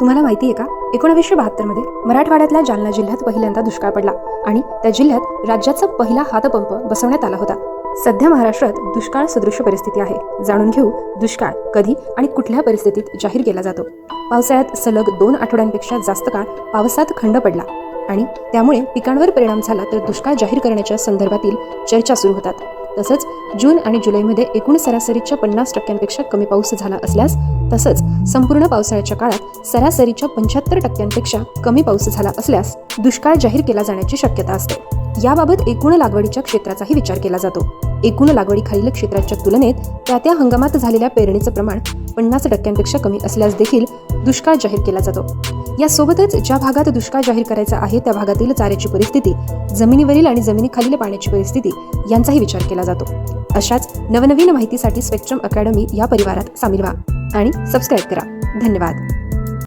तुम्हाला माहिती आहे का? एकोणावीसशे बहात्तरमध्ये मराठवाड्यातल्या जालना जिल्ह्यात पहिल्यांदा दुष्काळ पडला आणि त्या जिल्ह्यात राज्याचा पहिला हातपंप बसवण्यात आला होता. सध्या महाराष्ट्रात दुष्काळ सदृश परिस्थिती आहे. जाणून घेऊ दुष्काळ कधी आणि कुठल्या परिस्थितीत जाहीर केला जातो. पावसाळ्यात सलग दोन आठवड्यांपेक्षा जास्त काळ पावसात खंड पडला आणि त्यामुळे पिकांवर परिणाम झाला तर दुष्काळ जाहीर करण्याच्या संदर्भातील चर्चा सुरू होतात. तसंच जून आणि जुलैमध्ये एकूण सरासरीच्या पन्नास टक्क्यांपेक्षा कमी पाऊस झाला असल्यास तसंच संपूर्ण पावसाळ्याच्या काळात सरासरीच्या पंच्याहत्तर टक्क्यांपेक्षा कमी पाऊस झाला असल्यास दुष्काळ जाहीर केला जाण्याची शक्यता असते. याबाबत एकूण लागवडीच्या क्षेत्राचाही विचार केला जातो. एकूण लागवडीखालील क्षेत्राच्या तुलनेत त्या त्या हंगामात झालेल्या पेरणीचं प्रमाण पन्नास टक्क्यांपेक्षा कमी असल्यास देखील दुष्काळ जाहीर केला जातो. यासोबतच ज्या भागात दुष्काळ जाहीर करायचा आहे त्या भागातील चाऱ्याची परिस्थिती जमिनीवरील आणि जमिनीखालील पाण्याची परिस्थिती यांचाही विचार केला जातो. अशाच नवनवीन माहितीसाठी स्पेक्ट्रम अकॅडमी या परिवारात सामील व्हा आणि सबस्क्राईब करा. धन्यवाद.